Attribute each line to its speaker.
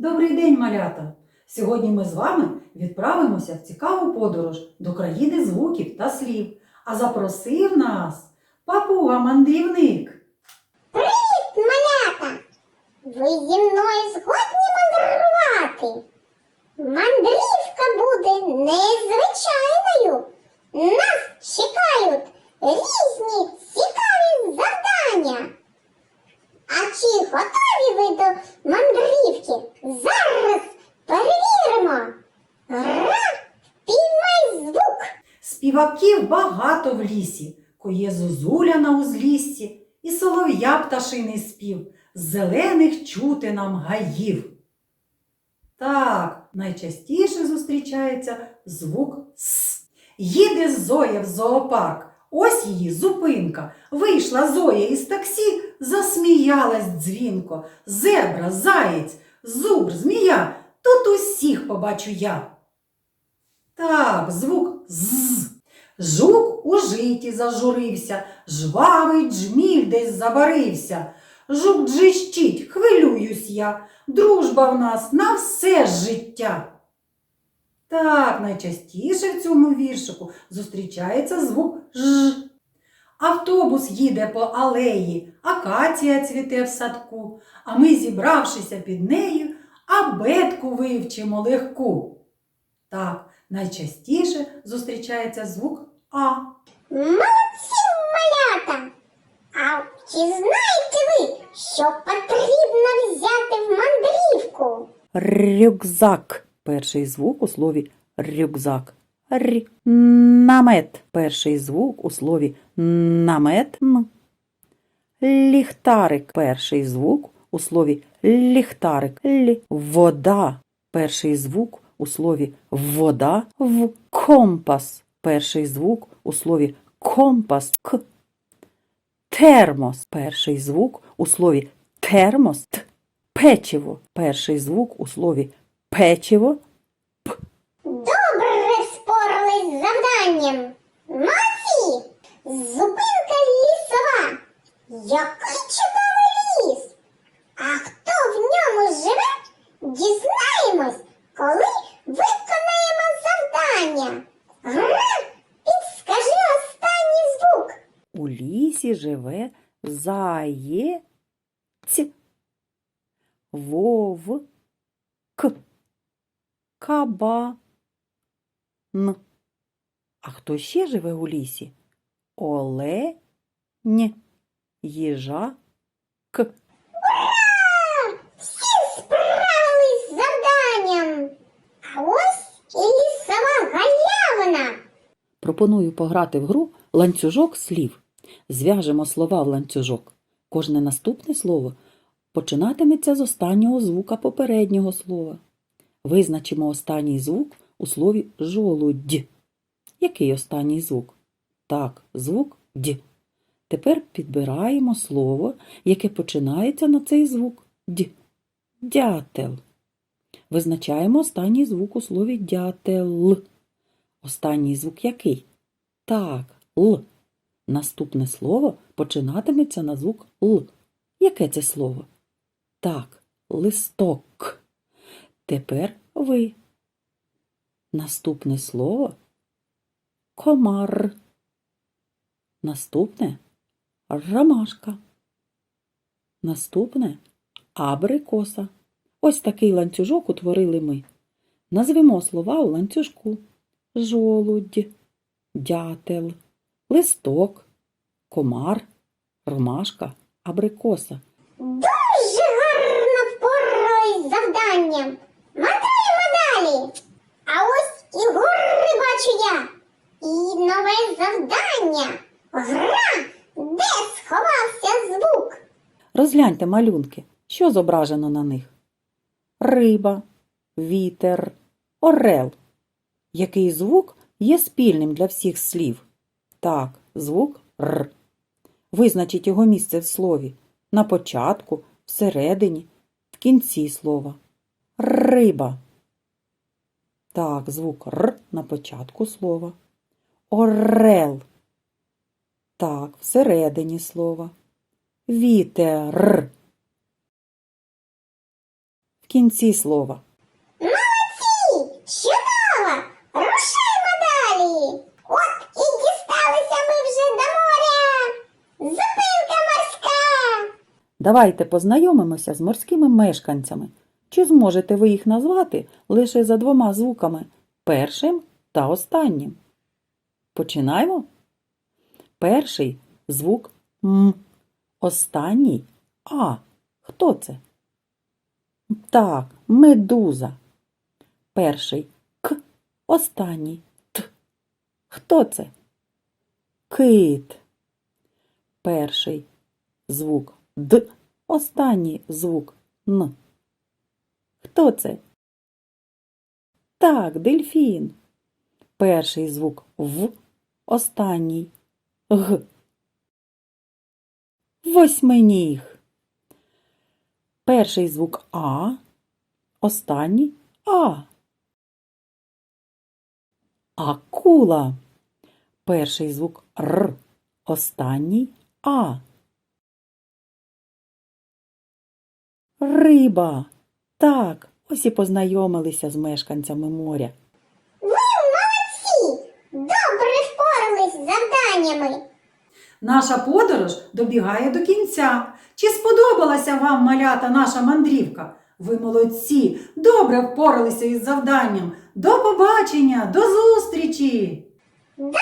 Speaker 1: Добрий день, малята! Сьогодні ми з вами відправимося в цікаву подорож до країни звуків та слів. А запросив нас папуга-мандрівник.
Speaker 2: Малята, ви зі мною згодні мандрувати? Мандрівка буде незвичайною. Нас чекають різні цікаві завдання. А чи готові ви до мандрівки? Зараз перевіримо. Ра, піймай звук.
Speaker 1: Співаків багато в лісі, коє зозуля на узліссі, і солов'я пташиний спів, зелених чути нам гаїв. Так, найчастіше зустрічається звук С. Їде Зоя в зоопарк. Ось її зупинка. Вийшла Зоя із таксі, засміялась дзвінко. Зебра, заєць, зубр, змія. Тут усіх побачу я. Так, звук з. Жук у житі зажурився, жвавий джміль десь забарився. Жук джищить, хвилююсь я, дружба в нас на все життя. Так, найчастіше в цьому віршику зустрічається звук ж. Автобус їде по алеї, акація цвіте в садку, а ми, зібравшися під нею, абетку вивчимо легку. Так, найчастіше зустрічається звук А.
Speaker 2: Молодці, малята! А чи знаєте ви, що потрібно взяти в мандрівку?
Speaker 3: Рюкзак. Перший звук у слові рюкзак. Р. Намет. Перший звук у слові намет. Н. Ліхтарик. Перший звук у слові ліхтарик. Л. Вода. Перший звук у слові вода. В. Компас. Перший звук у слові компас. К. Термос. Перший звук у слові термос. Т. Печиво. Перший звук у слові печиво. п.
Speaker 2: Добре впорались з завданням. Молодці! Зупинка лісова. Який чудовий ліс! А хто в ньому живе, дізнаємось, коли виконаємо завдання. Гра, підскажи останній звук.
Speaker 3: У лісі живе заєць. Вовк. Кабан. А хто ще живе у лісі? Олень. Їжак.
Speaker 2: Всі справились з завданням. А ось і лісова галявина.
Speaker 3: Пропоную пограти в гру ланцюжок слів. Зв'яжемо слова в ланцюжок. Кожне наступне слово починатиметься з останнього звука попереднього слова. Визначимо останній звук у слові жолудь. Який останній звук? Так, звук дь. Тепер підбираємо слово, яке починається на цей звук дь. Дятел. Визначаємо останній звук у слові дятел. Останній звук який? Так, Л. Наступне слово починатиметься на звук Л. Яке це слово? Так, листок. Тепер ви. Наступне слово комар. Наступне ромашка. Наступне абрикоса. Ось такий ланцюжок утворили ми. Назвемо слова у ланцюжку жолудь, дятел, листок, комар, ромашка, абрикоса.
Speaker 2: Дуже гарно впорались з завданням. Мандруємо далі. А ось і гори бачу я. І нове завдання. Гра, де сховався звук.
Speaker 3: Розгляньте малюнки, що зображено на них. Риба, вітер, орел. Який звук є спільним для всіх слів? Так, звук Р. Визначіть його місце в слові на початку, всередині, в кінці слова. Риба. Так, звук Р на початку слова. Орел. Так, всередині слова. Вітер. В кінці слова.
Speaker 2: Молодці! Чудово! Рушаймо далі! От і дісталися ми вже до моря! Зупинка морська!
Speaker 3: Давайте познайомимося з морськими мешканцями. Чи зможете ви їх назвати лише за двома звуками першим та останнім? Починаємо. Перший звук М. Останній А. Хто це? Так, медуза. Перший К. Останній Т. Хто це? Кит. Перший звук Д. Останній звук Н. Хто це? Так, дельфін. Перший звук В. Останній Г. Восьминіг. Перший звук А. Останній А. Акула. Перший звук Р. Останній А. Риба. Так, ось і познайомилися з мешканцями моря.
Speaker 2: Ви молодці! Добре впорались з завданнями!
Speaker 1: Наша подорож добігає до кінця. Чи сподобалася вам малята наша мандрівка? Ви молодці, добре впоралися із завданням. До побачення, до зустрічі!
Speaker 2: До